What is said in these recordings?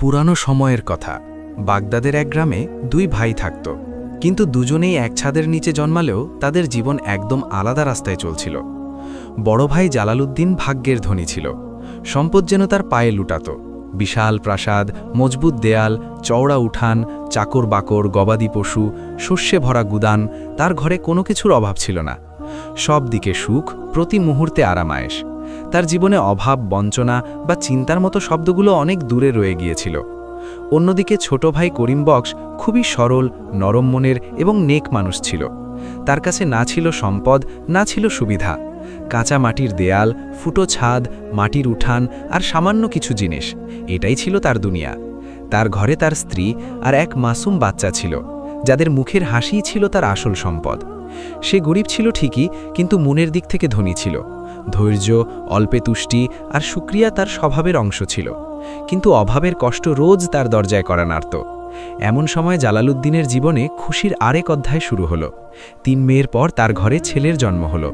পুরানো সময়ের কথা। বাগদাদের এক গ্রামে দুই ভাই থাকত। কিন্তু দুজনেই এক ছাদের নিচে জন্মালেও তাদের জীবন একদম আলাদা রাস্তায় চলছিল। বড় ভাই জালালউদ্দিন ভাগ্যের ধনী ছিল। সম্পদ যেন তার পায়ে লুটাত। বিশাল প্রাসাদ, মজবুত দেয়াল, চওড়া উঠান, চাকর বাকর, গবাদি পশু, শস্যে ভরা গুদান, তার ঘরে কোনো কিছুর অভাব ছিল না। সব দিকে সুখ, প্রতি মুহূর্তে আরামায়েশ। তার জীবনে অভাব, বঞ্চনা বা চিন্তার মতো শব্দগুলো অনেক দূরে রয়ে গিয়েছিল। অন্যদিকে ছোট ভাই করিম বক্স খুবই সরল, নরম মনের এবং নেক মানুষ ছিল। তার কাছে না ছিল সম্পদ, না ছিল সুবিধা। কাঁচা মাটির দেয়াল, ফুটো ছাদ, মাটির উঠান আর সামান্য কিছু জিনিস, এটাই ছিল তার দুনিয়া। তার ঘরে তার স্ত্রী আর এক মাসুম বাচ্চা ছিল, যাদের মুখের হাসিই ছিল তার আসল সম্পদ। সে গরিব ছিল ঠিকই, কিন্তু মনের দিক থেকে ধনী ছিল। ধৈর্য, অল্পে তুষ্টি আর সুক্রিয়া তার স্বভাবের অংশ ছিল। কিন্তু অভাবের কষ্ট রোজ তার দরজায় করা নাড়ত এমন সময় জালালউদ্দিনের জীবনে খুশির আরেক অধ্যায় শুরু হলো। তিন মেয়ের পর তার ঘরে ছেলের জন্ম হলো।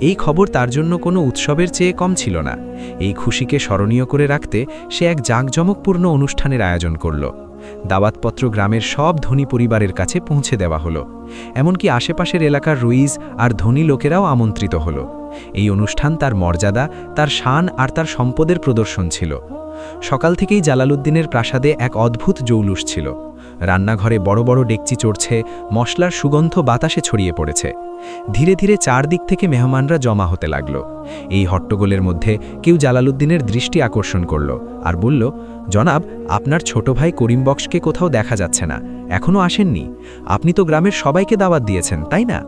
এই খবর তার জন্য কোনো উৎসবের চেয়ে কম ছিল না। এই খুশিকে স্মরণীয় করে রাখতে সে এক জাঁকজমকপূর্ণ অনুষ্ঠানের আয়োজন করল। দাওয়াতপত্র গ্রামের সব ধনী পরিবারের কাছে পৌঁছে দেওয়া হলো। এমনকি আশেপাশের এলাকার রুইজ আর ধনী লোকেরাও আমন্ত্রিত হলো। এই অনুষ্ঠান তার মর্যাদা, তার শান আর তার সম্পদের প্রদর্শন ছিল। সকাল থেকেই জালালউদ্দিনের প্রাসাদে এক অদ্ভুত জৌলুস ছিল। রান্নাঘরে বড় বড় ডেকচি চড়ছে, মশলার সুগন্ধ বাতাসে ছড়িয়ে পড়েছে। ধীরে ধীরে চারদিক থেকে মেহমানরা জমা হতে লাগল। এই হট্টগোলের মধ্যে কেউ জালালউদ্দিনের দৃষ্টি আকর্ষণ করল আর বলল, জনাব, আপনার ছোট ভাই করিম বক্সকে কোথাও দেখা যাচ্ছে না এখনও আসেননি। আপনি তো গ্রামের সবাইকে দাওয়াত দিয়েছেন, তাই না?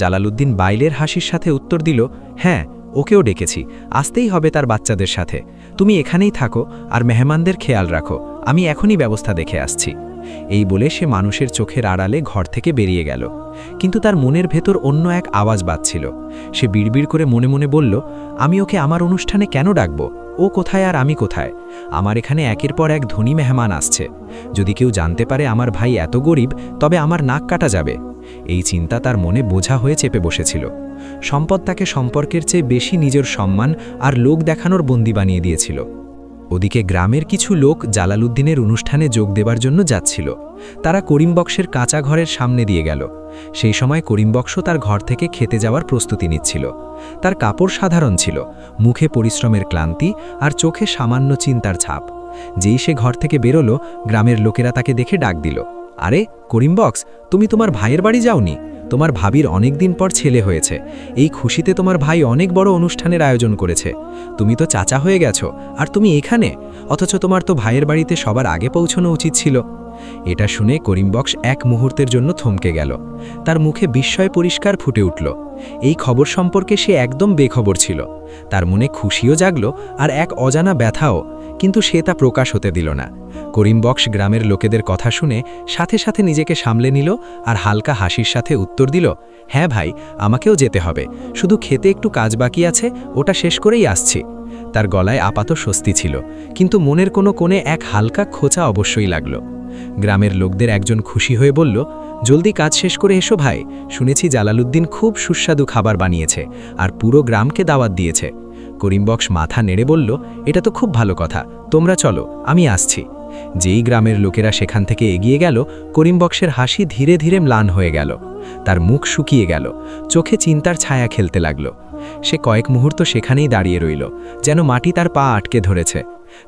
জালালউদ্দিন বাইলের হাসির সাথে উত্তর দিল হ্যাঁ ওকেও ডেকেছি, আসতেই হবে তার বাচ্চাদের সাথে। তুমি এখানেই থাকো আর মেহমানদের খেয়াল রাখো, আমি এখনই ব্যবস্থা দেখে আসছি। এই বলে সে মানুষের চোখের আড়ালে ঘর থেকে বেরিয়ে গেল। কিন্তু তার মনের ভেতর অন্য এক আওয়াজ বাজছিল। সে বিড়বিড় করে মনে মনে বলল, আমি ওকে আমার অনুষ্ঠানে কেন ডাকব? ও কোথায় আর আমি কোথায়? আমার এখানে একের পর এক ধনী মেহমান আসছে। যদি কেউ জানতে পারে আমার ভাই এত গরিব, তবে আমার নাক কাটা যাবে। এই চিন্তা তার মনে বোঝা হয়ে চেপে বসেছিল। সম্পদ তাকে সম্পর্কের চেয়ে বেশি নিজের সম্মান আর লোক দেখানোর বন্দি বানিয়ে দিয়েছিল। ওদিকে গ্রামের কিছু লোক জালালউদ্দিনের অনুষ্ঠানে যোগ দেবার জন্য যাচ্ছিল। তারা করিমবক্সের কাঁচা ঘরের সামনে দিয়ে গেল। সেই সময় করিমবক্স তার ঘর থেকে খেতে যাওয়ার প্রস্তুতি নিচ্ছিল। তার কাপড় সাধারণ ছিল, মুখে পরিশ্রমের ক্লান্তি আর চোখে সামান্য চিন্তার ছাপ। যেই সে ঘর থেকে বেরোলো, গ্রামের লোকেরা তাকে দেখে ডাক দিল, আরে, করিমবক্স, তুমি তোমার ভাইয়ের বাড়ি যাওনি? তোমার ভাবির অনেক দিন পর ছেলে হয়েছে। এই খুশিতে তোমার ভাই অনেক বড় অনুষ্ঠানের আয়োজন করেছে। তুমি তো চাচা হয়ে গেছো, আর তুমি এখানে? অথচ তোমার তো ভাইয়ের বাড়িতে সবার আগে পৌঁছানো উচিত ছিল। এটা শুনে করিমবক্স এক মুহূর্তের জন্য থমকে গেল। তার মুখে বিস্ময় পরিষ্কার ফুটে উঠল। এই খবর সম্পর্কে সে একদম বেখবর ছিল। তার মনে খুশিও জাগল আর এক অজানা ব্যথাও, কিন্তু সে তা প্রকাশ হতে দিল না। করিমবক্স গ্রামের লোকেদের কথা শুনে সাথে সাথে নিজেকে সামলে নিল আর হালকা হাসির সাথে উত্তর দিল হ্যাঁ ভাই, আমাকেও যেতে হবে। শুধু খেতে একটু কাজ বাকি আছে, ওটা শেষ করেই আসছি। তার গলায় আপাত স্বস্তি ছিল, কিন্তু মনের কোনো কোণে এক হালকা খোঁচা অবশ্যই লাগল। গ্রামের লোকদের একজন খুশি হয়ে বলল, জলদি কাজ শেষ করে এসো ভাই, শুনেছি জালালুদ্দিন খুব সুস্বাদু খাবার বানিয়েছে আর পুরো গ্রামকে দাওয়াত দিয়েছে। করিমবক্স মাথা নেড়ে বলল, এটা তো খুব ভালো কথা, তোমরা চলো, আমি আসছি। যেই গ্রামের লোকেরা সেখান থেকে এগিয়ে গেল, করিমবক্সের হাসি ধীরে ধীরে ম্লান হয়ে গেল। তার মুখ শুকিয়ে গেল, চোখে চিন্তার ছায়া খেলতে লাগল। সে কয়েক মুহূর্ত সেখানেই দাঁড়িয়ে রইল, যেন মাটি তার পা আটকে ধরেছে।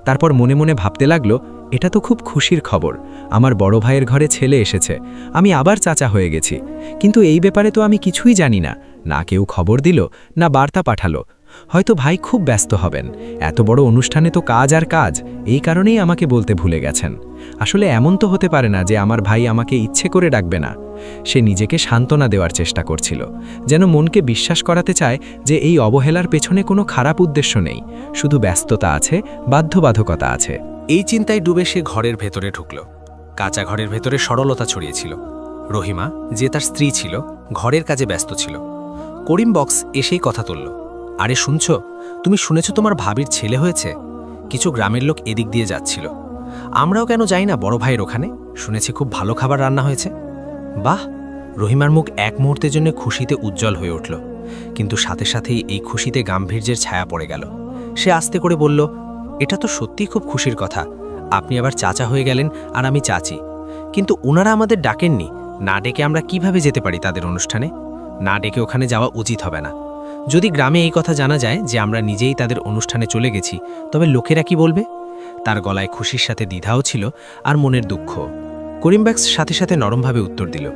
তারপর মনে মনে ভাবতে লাগল, এটা তো খুব খুশির খবর, আমার বড় ভাইয়ের ঘরে ছেলে এসেছে, আমি আবার চাচা হয়ে গেছি। কিন্তু এই ব্যাপারে তো আমি কিছুই জানি না না কেউ খবর দিল, না বার্তা পাঠালো হয়তো ভাই খুব ব্যস্ত হবেন। এত বড় অনুষ্ঠানে তো কাজ আর কাজ, এই কারণেই আমাকে বলতে ভুলে গেছেন। আসলে এমন তো হতে পারে না যে আমার ভাই আমাকে ইচ্ছে করে ডাকবে না। সে নিজেকে সান্ত্বনা দেওয়ার চেষ্টা করছিল, যেন মনকে বিশ্বাস করাতে চায় যে এই অবহেলার পেছনে কোনো খারাপ উদ্দেশ্য নেই, শুধু ব্যস্ততা আছে, বাধ্যবাধকতা আছে। এই চিন্তায় ডুবে সে ঘরের ভেতরে ঢুকল। কাঁচা ঘরের ভেতরে সরলতা ছড়িয়েছিল। রহিমা, যে তার স্ত্রী ছিল, ঘরের কাজে ব্যস্ত ছিল। করিম বক্স এসেই কথা তুলল। আরে শুনছ, তুমি শুনেছ তোমার ভাবির ছেলে হয়েছে? কিছু গ্রামের লোক এদিক দিয়ে যাচ্ছিল। আমরাও কেন যাই না বড় ভাইয়ের ওখানে? শুনেছি খুব ভালো খাবার রান্না হয়েছে। বাহ, রহিমার মুখ এক মুহূর্তের জন্য খুশিতে উজ্জ্বল হয়ে উঠল। কিন্তু সাথে সাথেই এই খুশিতে গাম্ভীর্যের ছায়া পড়ে গেল। সে আস্তে করে বলল, এটা তো সত্যিই খুব খুশির কথা। আপনি আবার চাচা হয়ে গেলেন আর আমি চাচি। কিন্তু ওনারা আমাদের ডাকেননি। না ডেকে আমরা কীভাবে যেতে পারি তাদের অনুষ্ঠানে? না ডেকে ওখানে যাওয়া উচিত হবে না। যদি গ্রামে এই কথা জানা যায় যে আমরা নিজেই তাদের অনুষ্ঠানে চলে গেছি, তবে লোকেরা কি বলবে? তার গলায় খুশির সাথে দ্বিধাও ছিল আর মনের দুঃখ। করিমব্যাক্স সাথে সাথে নরমভাবে উত্তর দিল,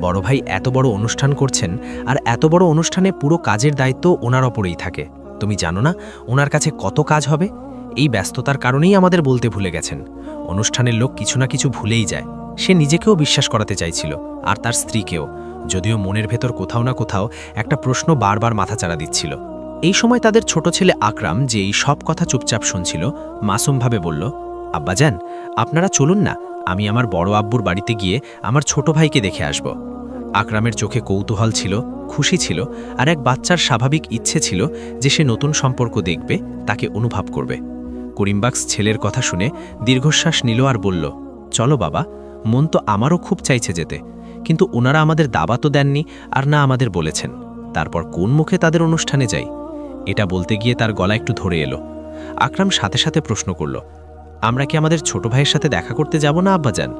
বড় ভাই, এত বড় অনুষ্ঠান করছেন আর এত বড় অনুষ্ঠানে পুরো কাজের দায়িত্ব ওনার ওপরেই থাকে। তুমি জানো না ওনার কাছে কত কাজ হবে? এই ব্যস্ততার কারণেই আমাদের বলতে ভুলে গেছেন। অনুষ্ঠানের লোক কিছু না কিছু ভুলেই যায়। সে নিজেকেও বিশ্বাস করাতে চাইছিল, আর তার স্ত্রীকেও, যদিও মনের ভেতর কোথাও না কোথাও একটা প্রশ্ন বারবার মাথাচাড়া দিচ্ছিল। এই সময় তাদের ছোট ছেলে আকরাম যে এই সব কথা চুপচাপ শুনছিল, মাসুমভাবে বলল, আব্বাজান, আপনারা চলুন না, আমি আমার বড় আব্বুর বাড়িতে গিয়ে আমার ছোট ভাইকে দেখে আসব। আকরামের চোখে কৌতূহল ছিল, খুশি ছিল, আর এক বাচ্চার স্বাভাবিক ইচ্ছে ছিল যে সে নতুন সম্পর্ক দেখবে, তাকে অনুভব করবে। করিমবাক্স ছেলের কথা শুনে দীর্ঘশ্বাস নিল আর বলল, চলো বাবা মন তো আমারও খুব চাইছে যেতে। কিন্তু ওনারা আমাদের দাবা তো দেননি আর না আমাদের বলেছেন। তারপর কোন মুখে তাদের অনুষ্ঠানে যাই? এটা বলতে গিয়ে তার গলা একটু ধরে এলো। আকরাম সাথে সাথে প্রশ্ন করল, আমরা কি আমাদের ছোট ভাইয়ের সাথে দেখা করতে যাব না, আব্বাজান?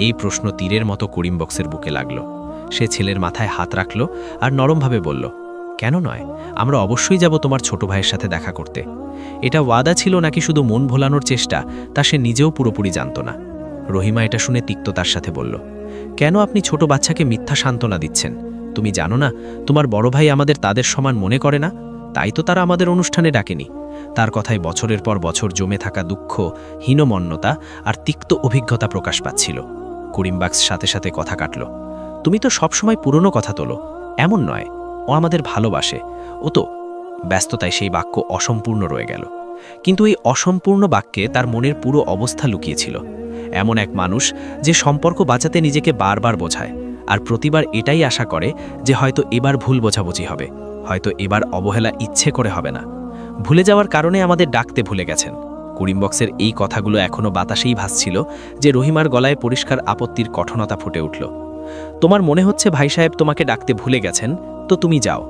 এই প্রশ্ন তীরের মতো করিম বক্সের বুকে লাগল। সে ছেলের মাথায় হাত রাখল আর নরমভাবে বলল, কেন নয়? আমরা অবশ্যই যাব তোমার ছোট ভাইয়ের সাথে দেখা করতে। এটা ওয়াদা ছিল নাকি শুধু মন ভোলানোর চেষ্টা, তা সে নিজেও পুরোপুরি জানত না। রহিমা এটা শুনে তিক্ততার সাথে বলল, কেন আপনি ছোট বাচ্চাকে মিথ্যা সান্ত্বনা দিচ্ছেন? তুমি জানো না, তোমার বড় ভাই আমাদের তাদের সমান মনে করে না? তাই তো তারা আমাদের অনুষ্ঠানে ডাকেনি। তার কথায় বছরের পর বছর জমে থাকা দুঃখ, হীনমন্যতা আর তিক্ত অভিজ্ঞতা প্রকাশ পাচ্ছিল। করিমবাক্স সাথে সাথে কথা কাটল, তুমি তো সবসময় পুরনো কথা তোলো, এমন নয়, ও আমাদের ভালোবাসে। ও তো ব্যস্ততায় সেই বাক্য অসম্পূর্ণ রয়ে গেল। কিন্তু এই অসম্পূর্ণ বাক্যে তার মনের পুরো অবস্থা লুকিয়েছিল। এমন এক মানুষ যে সম্পর্ক বাঁচাতে নিজেকে বারবার বোঝায়, আর প্রতিবার এটাই আশা করে যে হয়তো এবার ভুল বোঝাবুঝি হবে, হয়তো এবার অবহেলা ইচ্ছে করে হবে না। ভুলে যাওয়ার কারণে আমাদের ডাকতে ভুলে গেছেন। করিমবক্সের এই কথাগুলো এখনও বাতাসেই ভাসছিল যে রহিমার গলায় পরিষ্কার আপত্তির কঠনতা ফুটে উঠল। তোমার মনে হচ্ছে ভাই সাহেব তোমাকে ডাকতে ভুলে গেছেন, তো তুমি যাও।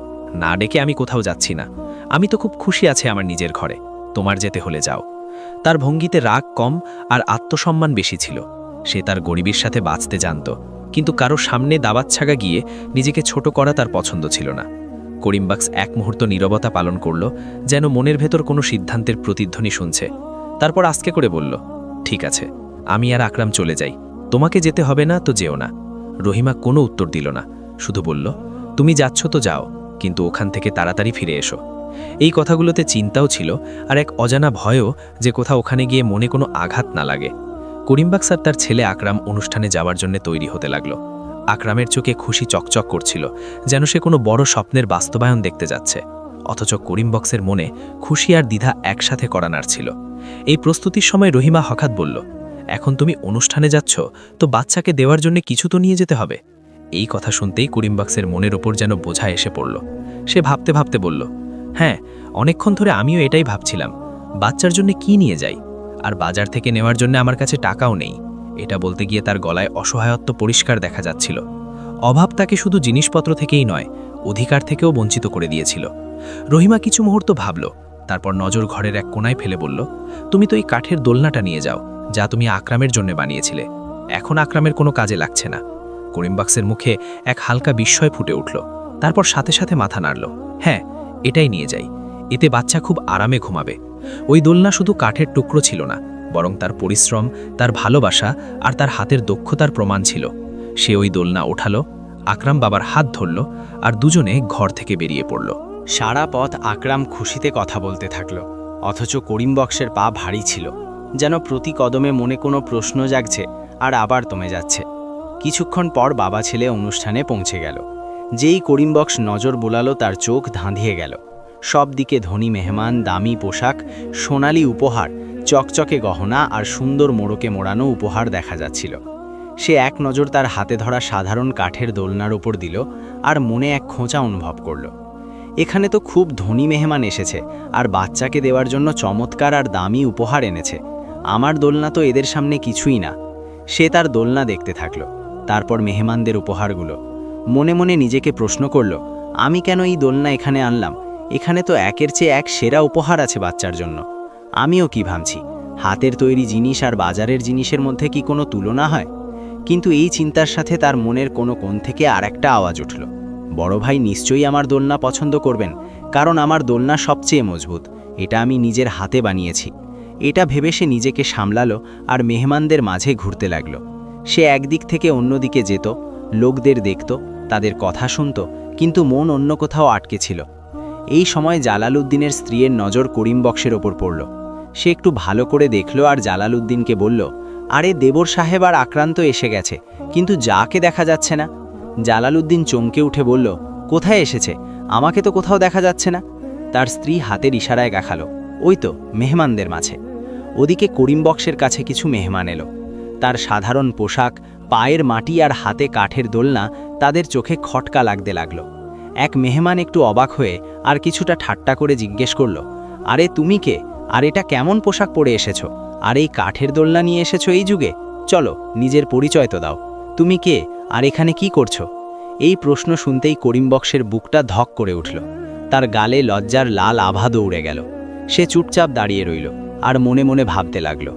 না ডেকে আমি কোথাও যাচ্ছি না। আমি তো খুব খুশি আছে আমার নিজের ঘরে। তোমার যেতে হলে যাও। তার ভঙ্গিতে রাগ কম আর আত্মসম্মান বেশি ছিল। সে তার গরিবের সাথে বাঁচতে জানত, কিন্তু কারও সামনে দাবাচ্ছাগা গিয়ে নিজেকে ছোট করা তার পছন্দ ছিল না। করিমবাক্স এক মুহূর্ত নীরবতা পালন করল, যেন মনের ভেতর কোনো সিদ্ধান্তের প্রতিধ্বনি শুনছে। তারপর আজকে করে বলল, ঠিক আছে, আমি আর আকরাম চলে যাই। তোমাকে যেতে হবে না তো যেও না। রহিমা কোনো উত্তর দিল না, শুধু বলল, তুমি যাচ্ছ তো যাও, কিন্তু ওখান থেকে তাড়াতাড়ি ফিরে এসো। এই কথাগুলোতে চিন্তাও ছিল আর এক অজানা ভয়ও যে কোথাও ওখানে গিয়ে মনে কোনো আঘাত না লাগে। করিমবাক্স আর তার ছেলে আকরাম অনুষ্ঠানে যাওয়ার জন্য তৈরি হতে লাগল। আকরামের চোখে খুশি চকচক করছিল যেন সে কোনো বড় স্বপ্নের বাস্তবায়ন দেখতে যাচ্ছে। অথচ করিমবক্সের মনে খুশি আর দ্বিধা একসাথে করানার ছিল। এই প্রস্তুতির সময় রহিমা হঠাৎ বলল, এখন তুমি অনুষ্ঠানে যাচ্ছ, তো বাচ্চাকে দেওয়ার জন্য কিছু তো নিয়ে যেতে হবে। এই কথা শুনতেই করিমবাক্সের মনের ওপর যেন বোঝা এসে পড়ল। সে ভাবতে ভাবতে বলল হ্যাঁ অনেকক্ষণ ধরে আমিও এটাই ভাবছিলাম, বাচ্চার জন্য কি নিয়ে যাই? আর বাজার থেকে নেওয়ার জন্য আমার কাছে টাকাও নেই। এটা বলতে গিয়ে তার গলায় অসহায়ত্ব পরিষ্কার দেখা যাচ্ছিল। অভাব তাকে শুধু জিনিসপত্র থেকেই নয়, অধিকার থেকেও বঞ্চিত করে দিয়েছিল। রহিমা কিছু মুহূর্ত ভাবল, তারপর নজর ঘরের এক কোনায় ফেলে বলল, তুমি তো এই কাঠের দোলনাটা নিয়ে যাও, যা তুমি আকরামের জন্য বানিয়েছিলে। এখন আকরামের কোনো কাজে লাগছে না। করিমবাক্সের মুখে এক হালকা বিস্ময় ফুটে উঠল। তারপর সাথে সাথে মাথা নাড়ল হ্যাঁ এটাই নিয়ে যাই। এতে বাচ্চা খুব আরামে ঘুমাবে। ওই দোলনা শুধু কাঠের টুকরো ছিল না, বরং তার পরিশ্রম, তার ভালোবাসা আর তার হাতের দক্ষতার প্রমাণ ছিল। সে ওই দোলনা ওঠালো, আকরাম বাবার হাত ধরল আর দুজনে ঘর থেকে বেরিয়ে পড়ল। সারা পথ আকরাম খুশিতে কথা বলতে থাকল, অথচ করিম বক্সের পা ভারী ছিল, যেন প্রতি কদমে মনে কোনো প্রশ্ন জাগছে আর আবার তমে যাচ্ছে। কিছুক্ষণ পর বাবা ছেলে অনুষ্ঠানে পৌঁছে গেল। যেই করিম বক্স নজর বোলালো, তার চোখ ধাঁধিয়ে গেল। সব দিকে ধনী মেহমান, দামি পোশাক, সোনালি উপহার, চকচকে গহনা আর সুন্দর মোড়কে মোড়ানো উপহার দেখা যাচ্ছিল। সে এক নজর তার হাতে ধরা সাধারণ কাঠের দোলনার উপর দিল আর মনে এক খোঁচা অনুভব করল। এখানে তো খুব ধনী মেহমান এসেছে আর বাচ্চাকে দেওয়ার জন্য চমৎকার আর দামি উপহার এনেছে। আমার দোলনা তো এদের সামনে কিছুই না। সে তার দোলনা দেখতে থাকল। তারপর মেহমানদের উপহারগুলো। মনে মনে নিজেকে প্রশ্ন করল, আমি কেন এই দোলনা এখানে আনলাম? এখানে তো একের চেয়ে এক সেরা উপহার আছে বাচ্চার জন্য। আমিও কি ভাবছি, হাতের তৈরি জিনিস আর বাজারের জিনিসের মধ্যে কি কোনো তুলনা হয়? কিন্তু এই চিন্তার সাথে তার মনের কোনো কোণ থেকে আর একটা আওয়াজ উঠল, বড় ভাই নিশ্চয়ই আমার দোলনা পছন্দ করবেন, কারণ আমার দোলনা সবচেয়ে মজবুত, এটা আমি নিজের হাতে বানিয়েছি। এটা ভেবে সে নিজেকে সামলালো আর মেহমানদের মাঝে ঘুরতে লাগল। সে একদিক থেকে অন্যদিকে যেত, লোকদের দেখত তাদের কথা শুনত, কিন্তু মন অন্য কোথাও আটকে ছিল। এই সময় জালালউদ্দিনের স্ত্রীর নজর করিম বক্সের ওপর পড়ল। সে একটু ভালো করে দেখল আর জালালউদ্দিনকে বলল, আরে, দেবর সাহেব আর আক্রান্ত এসে গেছে, কিন্তু যাকে দেখা যাচ্ছে না? জালালউদ্দিন চমকে উঠে বলল, কোথায় এসেছে? আমাকে তো কোথাও দেখা যাচ্ছে না। তার স্ত্রী হাতের ইশারায় দেখাল ওই তো, মেহমানদের মাঝে। ওদিকে করিম বক্সের কাছে কিছু মেহমান এলো। তার সাধারণ পোশাক পায়ের মাটি আর হাতে কাঠের দোলনা তাদের চোখে খটকা লাগতে লাগল। এক মেহমান একটু অবাক হয়ে আর কিছুটা ঠাট্টা করে জিজ্ঞেস করল, আরে তুমি কে? আর এটা কেমন পোশাক পরে এসেছ? আর এই কাঠের দোলনা নিয়ে এসেছ এই যুগে? চলো, নিজের পরিচয় তো দাও। তুমি কে? আর এখানে কি করছ? এই প্রশ্ন শুনতেই করিম বক্সের বুকটা ধক করে উঠল। তার গালে লজ্জার লাল আভা দৌড়ে গেল। সে চুপচাপ দাঁড়িয়ে রইল আর মনে মনে ভাবতে লাগল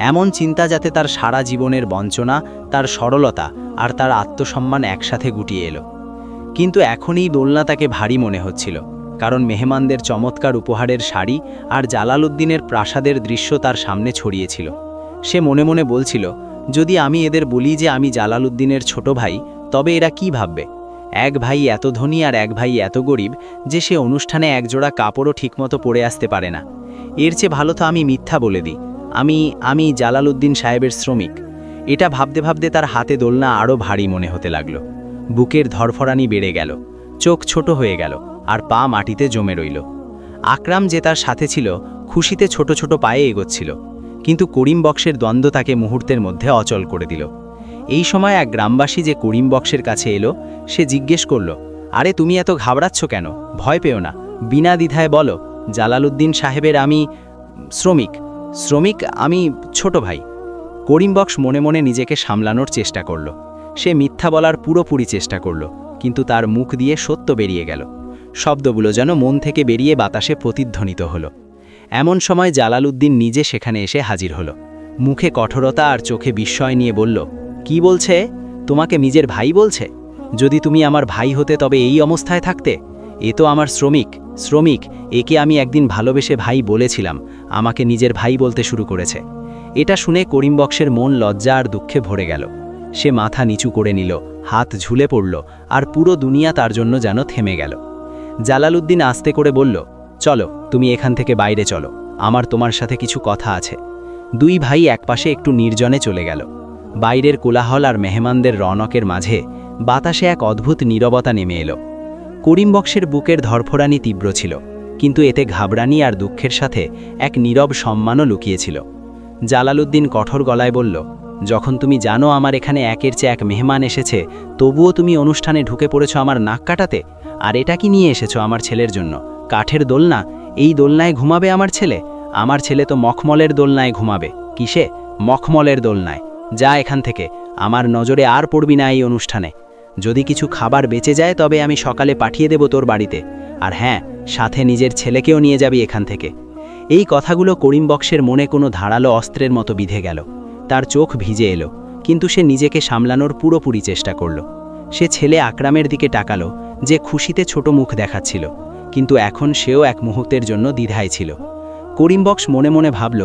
এমন চিন্তা যাতে তার সারা জীবনের বঞ্চনা, তার সরলতা আর তার আত্মসম্মান একসাথে গুটিয়ে এলো। কিন্তু এখনই দোলনা তাকে ভারী মনে হচ্ছিল, কারণ মেহমানদের চমৎকার উপহারের শাড়ি আর জালালউদ্দিনের প্রাসাদের দৃশ্য তার সামনে ছড়িয়েছিল। সে মনে মনে বলছিল, যদি আমি এদের বলি যে আমি জালালউদ্দিনের ছোট ভাই, তবে এরা কি ভাববে? এক ভাই এত ধনী আর এক ভাই এত গরিব যে সে অনুষ্ঠানে একজোড়া কাপড়ও ঠিকমতো পরে আসতে পারে না। এর চেয়ে ভালো তো আমি মিথ্যা বলে দিই। আমি আমি জালালউদ্দিন সাহেবের শ্রমিক। এটা ভাবতে ভাবতে তার হাতে দোলনা আরও ভারী মনে হতে লাগল। বুকের ধরফরানি বেড়ে গেল, চোখ ছোট হয়ে গেল, আর পা মাটিতে জমে রইল। আকরাম যে তার সাথে ছিল, খুশিতে ছোট ছোট পায়ে এগোচ্ছিল, কিন্তু করিম বক্সের দ্বন্দ্ব তাকে মুহূর্তের মধ্যে অচল করে দিল। এই সময় এক গ্রামবাসী যে করিম বক্সের কাছে এলো, সে জিজ্ঞেস করল, আরে, তুমি এত ঘাবড়াচ্ছ কেন? ভয় পেও না। বিনা দ্বিধায় বলো, জালালউদ্দিন সাহেবের আমি শ্রমিক। শ্রমিক, আমি ছোট ভাই। করিম বক্স মনে মনে নিজেকে সামলানোর চেষ্টা করল। সে মিথ্যা বলার পুরোপুরি চেষ্টা করল, কিন্তু তার মুখ দিয়ে সত্য বেরিয়ে গেল। শব্দগুলো যেন মন থেকে বেরিয়ে বাতাসে প্রতিধ্বনিত হলো। এমন সময় জালালউদ্দিন নিজে সেখানে এসে হাজির হলো। মুখে কঠোরতা আর চোখে বিস্ময় নিয়ে বলল, কি বলছে? তোমাকে নিজের ভাই বলছে? যদি তুমি আমার ভাই হতে তবে এই অবস্থায় থাকতে? এ তো আমার শ্রমিক শ্রমিক, একে আমি একদিন ভালোবেসে ভাই বলেছিলাম, আমাকে নিজের ভাই বলতে শুরু করেছে। এটা শুনে করিম বক্সের মন লজ্জা আর দুঃখে ভরে গেল। সে মাথা নিচু করে নিল, হাত ঝুলে পড়ল, আর পুরো দুনিয়া তার জন্য যেন থেমে গেল। জালালউদ্দিন আস্তে করে বলল, চলো, তুমি এখান থেকে বাইরে চলো, আমার তোমার সাথে কিছু কথা আছে। দুই ভাই একপাশে একটু নির্জনে চলে গেল। বাইরের কোলাহল আর মেহমানদের রনকের মাঝে বাতাসে এক অদ্ভুত নীরবতা নেমে এলো। করিম বক্সের বুকের ধরফরানি তীব্র ছিল, কিন্তু এতে ঘাবড়ানি আর দুঃখের সাথে এক নীরব সম্মানও লুকিয়েছিল। জালালউদ্দিন কঠোর গলায় বলল, যখন তুমি জানো আমার এখানে একের চেয়ে এক মেহমান এসেছে, তবুও তুমি অনুষ্ঠানে ঢুকে পড়েছ আমার নাক কাটাতে? আর এটা কি নিয়ে এসেছ আমার ছেলের জন্য? কাঠের দোলনা? এই দোলনায় ঘুমাবে আমার ছেলে? আমার ছেলে তো মখমলের দোলনায় ঘুমাবে। কিসে? মখমলের দোলনায়। যা এখান থেকে। আমার নজরে আর পড়বি না এই অনুষ্ঠানে। যদি কিছু খাবার বেঁচে যায়, তবে আমি সকালে পাঠিয়ে দেব তোর বাড়িতে। আর হ্যাঁ সাথে নিজের ছেলেকেও নিয়ে যাবি এখান থেকে। এই কথাগুলো করিম বক্সের মনে কোনো ধারালো অস্ত্রের মতো বিধে গেল। তার চোখ ভিজে এলো, কিন্তু সে নিজেকে সামলানোর পুরোপুরি চেষ্টা করল। সে ছেলে আকরামের দিকে টাকালো যে খুশিতে ছোট মুখ দেখাচ্ছিল, কিন্তু এখন সেও এক মুহূর্তের জন্য দ্বিধায় ছিল। করিম বক্স মনে মনে ভাবল,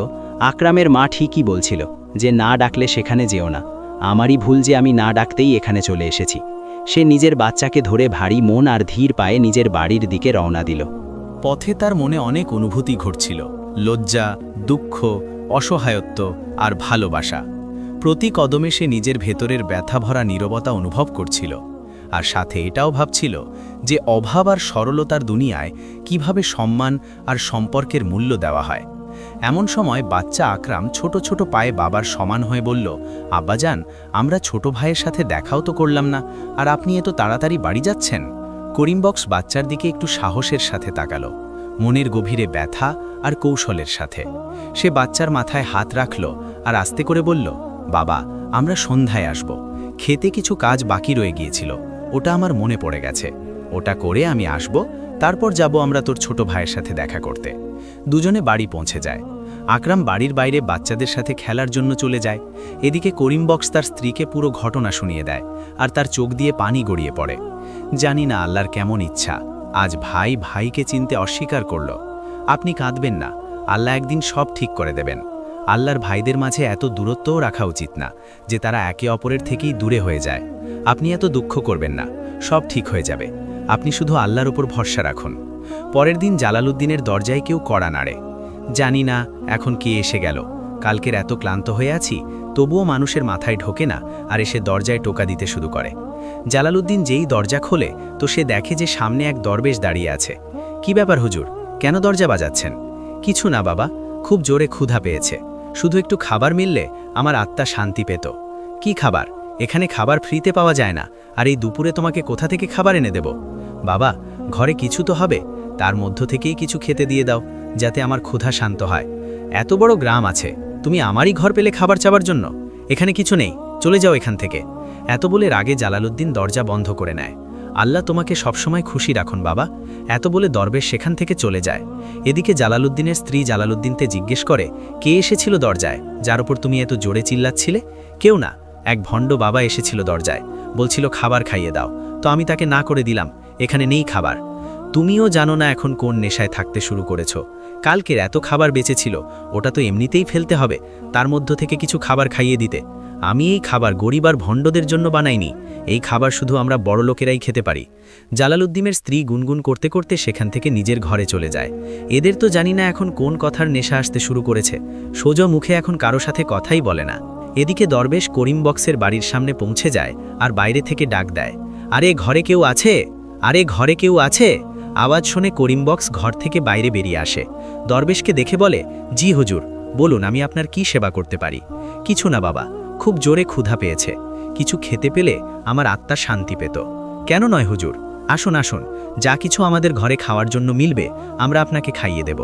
আকরামের মা ঠিকই বলছিল যে না ডাকলে সেখানে যেও না। আমারই ভুল যে আমি না ডাকতেই এখানে চলে এসেছি। সে নিজের বাচ্চাকে ধরে ভারী মন আর ধীর পায়ে নিজের বাড়ির দিকে রওনা দিল। পথে তার মনে অনেক অনুভূতি ঘটছিল, লজ্জা, দুঃখ, অসহায়ত্ব আর ভালোবাসা। প্রতি কদমে সে নিজের ভেতরের ব্যথা ভরা নীরবতা অনুভব করছিল, আর সাথে এটাও ভাবছিল যে অভাব আর সরলতার দুনিয়ায় কীভাবে সম্মান আর সম্পর্কের মূল্য দেওয়া হয়। এমন সময় বাচ্চা আকরাম ছোট ছোট পায়ে বাবার সমান হয়ে বলল, আব্বাজান, আমরা ছোট ভাইয়ের সাথে দেখাও তো করলাম না, আর আপনি এত তাড়াতাড়ি বাড়ি যাচ্ছেন? করিমবক্স বাচ্চার দিকে একটু সাহসের সাথে তাকালো, মনের গভীরে ব্যথা আর কৌশলের সাথে। সে বাচ্চার মাথায় হাত রাখল আর আস্তে করে বলল, বাবা, আমরা সন্ধ্যায় আসব। খেতে কিছু কাজ বাকি রয়ে গিয়েছিল, ওটা আমার মনে পড়ে গেছে। ওটা করে আমি আসব, তারপর যাব আমরা তোর ছোট ভাইয়ের সাথে দেখা করতে। দুজনে বাড়ি পৌঁছে যায়। আকরাম বাড়ির বাইরে বাচ্চাদের সাথে খেলার জন্য চলে যায়। এদিকে করিম বক্স তার স্ত্রীকে পুরো ঘটনা শুনিয়ে দেয় আর তার চোখ দিয়ে পানি গড়িয়ে পড়ে। জানি না আল্লাহর কেমন ইচ্ছা। আজ ভাই ভাইকে চিনতে অস্বীকার করল। আপনি কাঁদবেন না। আল্লাহ একদিন সব ঠিক করে দেবেন। আল্লাহর ভাইদের মাঝে এত দূরত্বও রাখা উচিত না যে তারা একে অপরের থেকেই দূরে হয়ে যায়। আপনি এত দুঃখ করবেন না। সব ঠিক হয়ে যাবে। আপনি শুধু আল্লাহর উপর ভরসা রাখুন। পরের দিন জালালউদ্দিনের দরজায় কেউ কড়া নাড়ে। জানি না এখন কে এসে গেল। কালকের এত ক্লান্ত হয়ে আছি, তবুও মানুষের মাথায় ঢোকে না আর এসে দরজায় টোকা দিতে শুরু করে। জালালউদ্দিন যেই দরজা খোলে, তো সে দেখে যে সামনে এক দরবেশ দাঁড়িয়ে আছে। কি ব্যাপার হুজুর? কেন দরজা বাজাচ্ছেন? কিছু না বাবা, খুব জোরে ক্ষুধা পেয়েছে। শুধু একটু খাবার মিললে আমার আত্মা শান্তি পেত। কি খাবার? এখানে খাবার ফ্রিতে পাওয়া যায় না, আর এই দুপুরে তোমাকে কোথা থেকে খাবার এনে দেব? বাবা, ঘরে কিছু তো হবে। তার মধ্য থেকেই কিছু খেতে দিয়ে দাও, যাতে আমার ক্ষুধা শান্ত হয়। এত বড় গ্রাম আছে, তুমি আমারই ঘর পেলে খাবার চাবার জন্য। এখানে কিছু নেই, চলে যাও এখান থেকে। এত বলে রাগে জালালউদ্দিন দরজা বন্ধ করে নেয়। আল্লাহ তোমাকে সবসময় খুশি রাখুন বাবা। এত বলে দরবেশ সেখান থেকে চলে যায়। এদিকে জালালউদ্দিনের স্ত্রী জালালউদ্দিনতে জিজ্ঞেস করে, কে এসেছিল দরজায়, যার উপর তুমি এত জোরে চিল্লাচ্ছিলে? কেউ না, এক ভণ্ড বাবা এসেছিল দরজায়। বলছিল, খাবার খাইয়ে দাও। তো আমি তাকে না করে দিলাম, এখানে নেই খাবার। তুমিও জানো না এখন কোন নেশায় থাকতে শুরু করেছ। কালকের এত খাবার বেঁচেছিল, ওটা তো এমনিতেই ফেলতে হবে, তার মধ্য থেকে কিছু খাবার খাইয়ে দিতে। আমি এই খাবার গরিব আর ভণ্ডদের জন্য বানাইনি, এই খাবার শুধু আমরা বড় লোকেরাই খেতে পারি। জালালউদ্দিনের স্ত্রী গুনগুন করতে করতে সেখান থেকে নিজের ঘরে চলে যায়। এদের তো জানি না এখন কোন কথার নেশা আসতে শুরু করেছে, সোজা মুখে এখন কারও সাথে কথাই বলে না। এদিকে দরবেশ করিম বক্সের বাড়ির সামনে পৌঁছে যায় আর বাইরে থেকে ডাক দেয়, আরে ঘরে কেউ আছে? আরে ঘরে কেউ আছে? আওয়াজ শুনে করিম বক্স ঘর থেকে বাইরে বেরিয়ে আসে। দরবেশকে দেখে বলে, জি হুজুর, বলুন আমি আপনার কি সেবা করতে পারি? কিছু না বাবা, খুব জোরে ক্ষুধা পেয়েছে। কিছু খেতে পেলে আমার আত্মা শান্তি পেত। কেন নয় হুজুর? আসুন আসুন, যা কিছু আমাদের ঘরে খাওয়ার জন্য মিলবে, আমরা আপনাকে খাইয়ে দেব।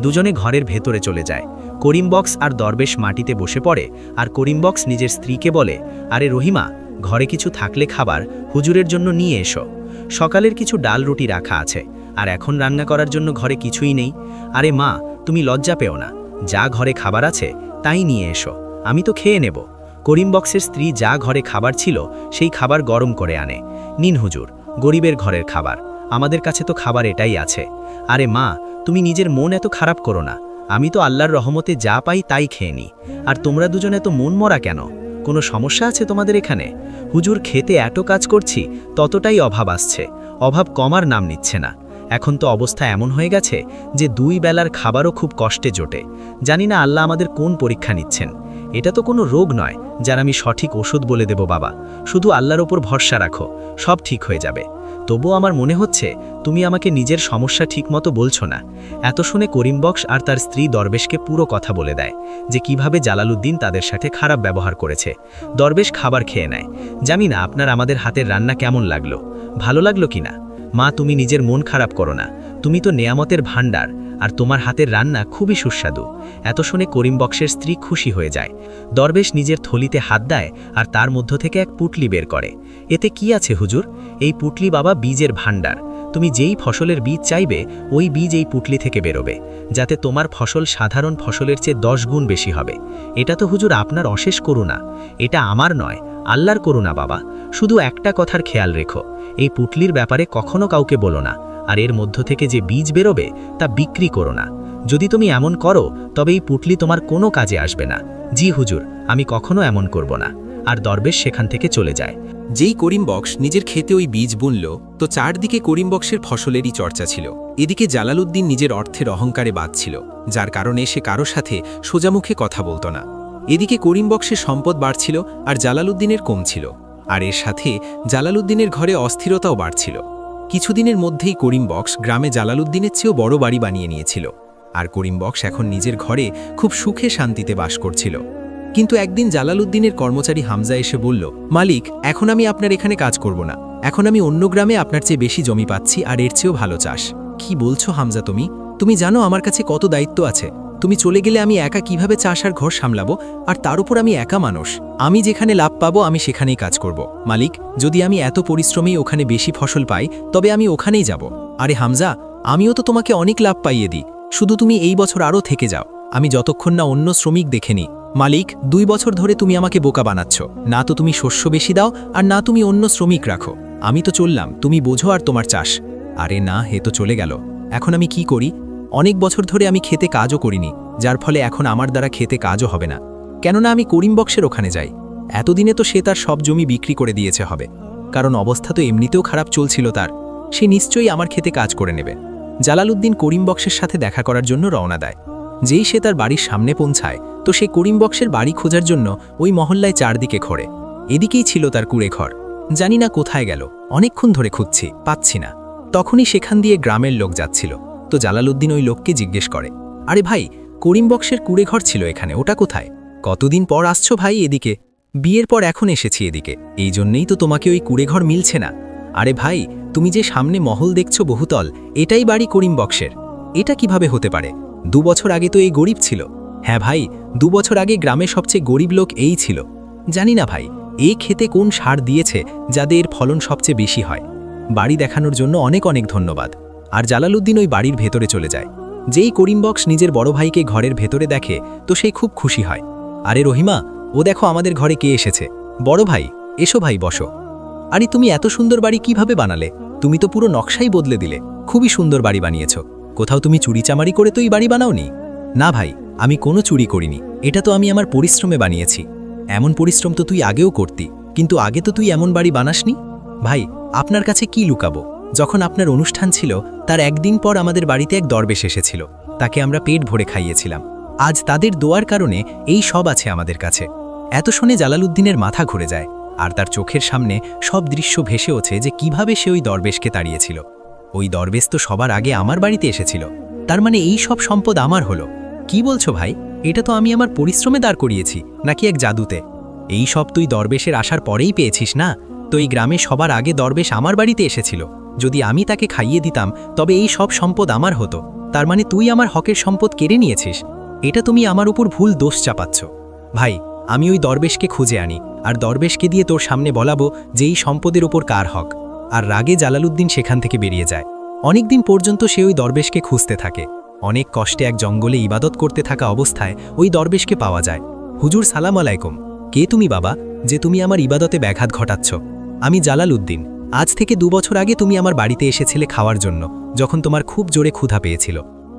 দুজনে ঘরের ভেতরে চলে যায়। করিম বক্স আর দরবেশ মাটিতে বসে পড়ে, আর করিম বক্স নিজের স্ত্রীকে বলে, আরে রহিমা, ঘরে কিছু থাকলে খাবার হুজুরের জন্য নিয়ে এসো। সকালের কিছু ডাল রুটি রাখা আছে। আর এখন রান্না করার জন্য ঘরে কিছুই নেই। আরে মা, তুমি লজ্জা পেও না। যা ঘরে খাবার আছে, তাই নিয়ে এসো। আমি তো খেয়ে নেব। করিম বক্সের স্ত্রী যা ঘরে খাবার ছিল, সেই খাবার গরম করে আনে। নিন হুজুর, গরিবের ঘরের খাবার। আমাদের কাছে তো খাবার এটাই আছে। আরে মা, তুমি নিজের মন এত খারাপ করো না। আমি তো আল্লাহর রহমতে যা পাই তাই খেয়ে নিই আর তোমরা দুজনে তো মন মরা কেন? কোনো সমস্যা আছে তোমাদের এখানে? হুজুর, খেতে এত কাজ করছি, ততটাই অভাব আসছে। অভাব কমার নাম নিচ্ছে না। এখন তো অবস্থা এমন হয়ে গেছে যে দুই বেলার খাবারও খুব কষ্টে জোটে। জানি না আল্লাহ আমাদের কোন পরীক্ষা নিচ্ছেন। এটা তো কোনো রোগ নয়, যার আমি সঠিক ওষুধ বলে দেব বাবা। শুধু আল্লাহর ওপর ভরসা রাখো, সব ঠিক হয়ে যাবে। তবুও আমার মনে হচ্ছে, তুমি আমাকে নিজের সমস্যা ঠিকমতো বলছো না। এত শুনে করিম বক্স আর তার স্ত্রী দরবেশকে পুরো কথা বলে দেয়, যে কীভাবে জালালউদ্দিন তাদের সাথে খারাপ ব্যবহার করেছে। দরবেশ খাবার খেয়ে নেয়। জানি না আপনার আমাদের হাতের রান্না কেমন লাগল। ভালো লাগল কিনা? মা, তুমি নিজের মন খারাপ করো না। তুমি তো নেয়ামতের ভাণ্ডার, আর তোমার হাতের রান্না খুবই সুস্বাদু। এত শুনে করিম বক্সের স্ত্রী খুশি হয়ে যায়। দরবেশ নিজের থলিতে হাত দেয় আর তার মধ্য থেকে এক পুটলি বের করে। এতে কি আছে হুজুর? এই পুটলি বাবা বীজের ভাণ্ডার। তুমি যেই ফসলের বীজ চাইবে, ওই বীজ এই পুটলি থেকে বেরোবে, যাতে তোমার ফসল সাধারণ ফসলের চেয়ে দশ গুণ বেশি হবে। এটা তো হুজুর আপনার অশেষ করুণা। এটা আমার নয় আল্লাহর করুণা বাবা, শুধু একটা কথার খেয়াল রেখো, এই পুটলির ব্যাপারে কখনো কাউকে বলো না, আর এর মধ্য থেকে যে বীজ বেরোবে, তা বিক্রি করো না। যদি তুমি এমন করো, তবে এই পুটলি তোমার কোনো কাজে আসবে না। জি হুজুর, আমি কখনো এমন করব না। আর দরবেশ সেখান থেকে চলে যায়। যেই করিম বক্স নিজের খেতে ওই বীজ বুনল, তো চারদিকে করিম বক্সের ফসলেরই চর্চা ছিল। এদিকে জালালউদ্দিন নিজের অর্থের অহংকারে বাঁধছিল, যার কারণে সে কারও সাথে সোজামুখে কথা বলতো না। এদিকে করিম বক্সের সম্পদ বাড়ছিল আর জালালউদ্দিনের কমছিল আর এর সাথে জালালউদ্দিনের ঘরে অস্থিরতাও বাড়ছিল। কিছুদিনের মধ্যেই করিম বক্স গ্রামে জালালউদ্দিনের চেয়েও বড় বাড়ি বানিয়ে নিয়েছিল। আর করিম বক্স এখন নিজের ঘরে খুব সুখে শান্তিতে বাস করছিল। কিন্তু একদিন জালালউদ্দিনের কর্মচারী হামজা এসে বলল, মালিক, এখন আমি আপনার এখানে কাজ করব না। এখন আমি অন্য গ্রামে আপনার চেয়ে বেশি জমি পাচ্ছি আর এর চেয়েও ভালো চাষ। কি বলছো হামজা তুমি? তুমি জানো আমার কাছে কত দায়িত্ব আছে। তুমি চলে গেলে আমি একা কীভাবে চাষ আর ঘর সামলাবো? আর তার উপর আমি একা মানুষ। আমি যেখানে লাভ পাবো, আমি সেখানেই কাজ করব। মালিক, যদি আমি এত পরিশ্রমী ওখানে বেশি ফসল পাই, তবে আমি ওখানেই যাব। আরে হামজা, আমিও তো তোমাকে অনেক লাভ পাইয়ে দিই। শুধু তুমি এই বছর আরও থেকে যাও। আমি যতক্ষণ না অন্য শ্রমিক দেখেনি মালিক, দুই বছর ধরে তুমি আমাকে বোকা বানাচ্ছ। না তো তুমি শস্য বেশি দাও, আর না তুমি অন্য শ্রমিক রাখো। আমি তো চললাম, তুমি বোঝো আর তোমার চাষ। আরে না হে তো চলে গেল। এখন আমি কি করি? অনেক বছর ধরে আমি খেতে কাজও করিনি, যার ফলে এখন আমার দ্বারা খেতে কাজও হবে না। কেননা আমি করিম বক্সের ওখানে যাই। এতদিনে তো সে তার সব জমি বিক্রি করে দিয়েছে হবে। কারণ অবস্থা তো এমনিতেও খারাপ চলছিল তার। সে নিশ্চয়ই আমার খেতে কাজ করে নেবে। জালালউদ্দিন করিম বক্সের সাথে দেখা করার জন্য রওনা দেয়। যেই সে তার বাড়ির সামনে পৌঁছায়, তো সে করিম বক্সের বাড়ি খোঁজার জন্য ওই মহল্লায় চারদিকে খড়ে এদিকেই ছিল তার কুড়ে ঘর। জানি না কোথায় গেল, অনেকক্ষণ ধরে খুঁজছি, পাচ্ছি না। তখনই সেখান দিয়ে গ্রামের লোক যাচ্ছিল। তো জালালউদ্দিন ওই লোককে জিজ্ঞেস করে, আরে ভাই করিম বক্সের কুড়ে ঘর ছিল এখানে, ওটা কোথায়? কতদিন পর আসছো ভাই এদিকে? বিয়ের পর এখন এসেছি এদিকে, এই জন্যেই তো তোমাকে ওই কুড়েঘর মিলছে না। আরে ভাই, তুমি যে সামনে মহল দেখছ বহুতল, এটাই বাড়ি করিম বক্সের এটা কীভাবে হতে পারে? দু বছর আগে তো এই গরিব ছিল। হ্যাঁ ভাই, দু বছর আগে গ্রামে সবচেয়ে গরিব লোক এই ছিল। জানি না ভাই, এই খেতে কোন সার দিয়েছে যাদের ফলন সবচেয়ে বেশি হয়। বাড়ি দেখানোর জন্য অনেক অনেক ধন্যবাদ। আর জালালউদ্দিন ওই বাড়ির ভেতরে চলে যায়। যেই করিম বক্স নিজের বড় ভাইকে ঘরের ভেতরে দেখে, তো সে খুব খুশি হয়। আরে রহিমা, ও দেখো আমাদের ঘরে কে এসেছে। বড় ভাই, এসো ভাই, বসো। আরে তুমি এত সুন্দর বাড়ি কীভাবে বানালে? তুমি তো পুরো নকশাই বদলে দিলে। খুবই সুন্দর বাড়ি বানিয়েছ। কোথাও তুমি চুরিচামারি করে তো এই বাড়ি বানাওনি? না ভাই, আমি কোনো চুরি করিনি। এটা তো আমি আমার পরিশ্রমে বানিয়েছি। এমন পরিশ্রম তো তুই আগেও করতি, কিন্তু আগে তো তুই এমন বাড়ি বানাসনি? ভাই, আপনার কাছে কি লুকাবো? যখন আপনার অনুষ্ঠান ছিল, তার একদিন পর আমাদের বাড়িতে এক দরবেশ এসেছিল। তাকে আমরা পেট ভরে খাইয়েছিলাম। আজ তাদের দোয়ার কারণে এই সব আছে আমাদের কাছে। এত শুনে জালালউদ্দিনের মাথা ঘুরে যায়, আর তার চোখের সামনে সব দৃশ্য ভেসে ওঠে যে কীভাবে সে ওই দরবেশকে তাড়িয়েছিল। ওই দরবেশ তো সবার আগে আমার বাড়িতে এসেছিল। তার মানে এই সব সম্পদ আমার হলো। কি বলছো ভাই? এটা তো আমি আমার পরিশ্রমে দাঁড় করিয়েছি, নাকি এক জাদুতে? এই সব তুই দরবেশের আসার পরেই পেয়েছিস না? তো এই গ্রামে সবার আগে দরবেশ আমার বাড়িতে এসেছিল। যদি আমি তাকে খাইয়ে দিতাম, তবে এই সব সম্পদ আমার হতো। তার মানে তুই আমার হকের সম্পদ কেড়ে নিয়েছিস? এটা তুমি আমার উপর ভুল দোষ চাপাচ্ছ। ভাই, আমি ওই দরবেশকে খুঁজে আনি, আর দরবেশকে দিয়ে তোর সামনে বলাবো যে এই সম্পদের ওপর কার হক। আর রাগে জালালউদ্দিন সেখান থেকে বেরিয়ে যায়। অনেকদিন পর্যন্ত সে ওই দরবেশকে খুঁজতে থাকে। অনেক কষ্টে এক জঙ্গলে ইবাদত করতে থাকা অবস্থায় ওই দরবেশকে পাওয়া যায়। হুজুর, সালাম আলাইকুম। কে তুমি বাবা, যে তুমি আমার ইবাদতে ব্যাঘাত ঘটাচ্ছ? আমি জালালউদ্দিন। আজ থেকে দু বছর আগে তুমি আমার বাড়িতে এসেছিলে খাওয়ার জন্য, যখন তোমার খুব জোরে ক্ষুধা পেয়েছিল।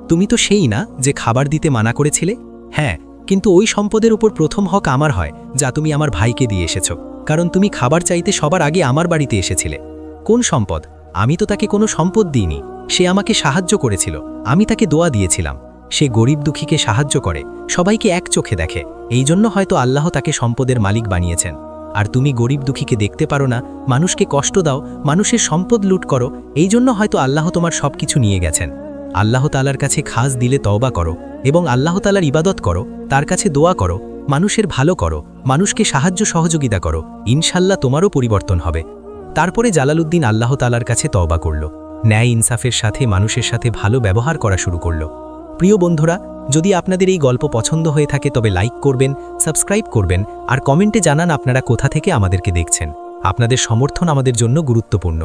তুমি তো সেই না যে খাবার দিতে মানা করেছিলে? হ্যাঁ কিন্তু ওই সম্পদের উপর প্রথম হক আমার হয়, যা তুমি আমার ভাইকে দিয়ে এসেছ, কারণ তুমি খাবার চাইতে সবার আগে আমার বাড়িতে এসেছিলে। কোন সম্পদ? আমি তো তাকে কোনো সম্পদ দিইনি। সে আমাকে সাহায্য করেছিল, আমি তাকে দোয়া দিয়েছিলাম। সে গরিব দুঃখীকে সাহায্য করে, সবাইকে এক চোখে দেখে এই জন্য হয়তো আল্লাহ তাকে সম্পদের মালিক বানিয়েছেন। আর তুমি গরিব দুঃখীকে দেখতে পারো না, মানুষকে কষ্ট দাও, মানুষের সম্পদ লুট করো, এই জন্য হয়তো আল্লাহ তোমার সব কিছু নিয়ে গেছেন। আল্লাহ তালার কাছে খাস দিলে তওবা করো এবং আল্লাহ তালার ইবাদত করো, তার কাছে দোয়া করো, মানুষের ভালো করো, মানুষকে সাহায্য সহযোগিতা করো ইনশাল্লাহ তোমারও পরিবর্তন হবে। তারপরে জালালউদ্দিন আল্লাহ তালার কাছে তওবা করল। ন্যায় ইনসাফের সাথে মানুষের সাথে ভালো ব্যবহার করা শুরু করল। প্রিয় বন্ধুরা, যদি আপনাদের এই গল্প পছন্দ হয়ে থাকে তবে লাইক করবেন, সাবস্ক্রাইব করবেন আর কমেন্টে জানান আপনারা কোথা থেকে আমাদেরকে দেখছেন। আপনাদের সমর্থন আমাদের জন্য গুরুত্বপূর্ণ।